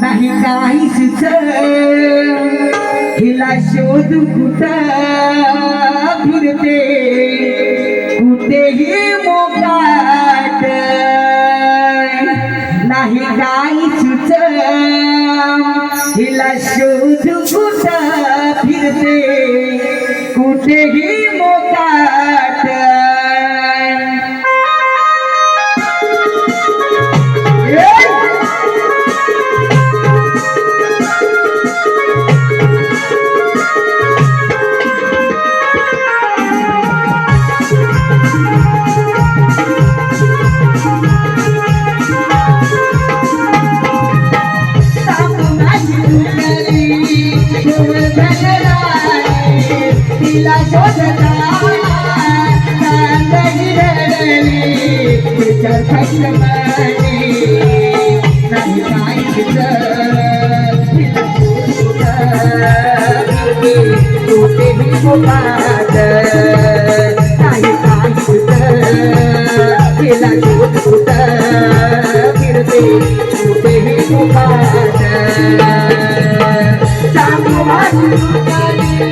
नाही काही हिला शोध कुठं? फिरते. कुठेही मोकाट. नाही काही हिला शोध कुठं? फिरते. कुठेही मोकाट. तिला शोधता कांदही रडली तिच्या फसमानी नाही काय कुठेही मुखात नाही काय तिला शोध फिरते कुठेही मुखात सांगू माझी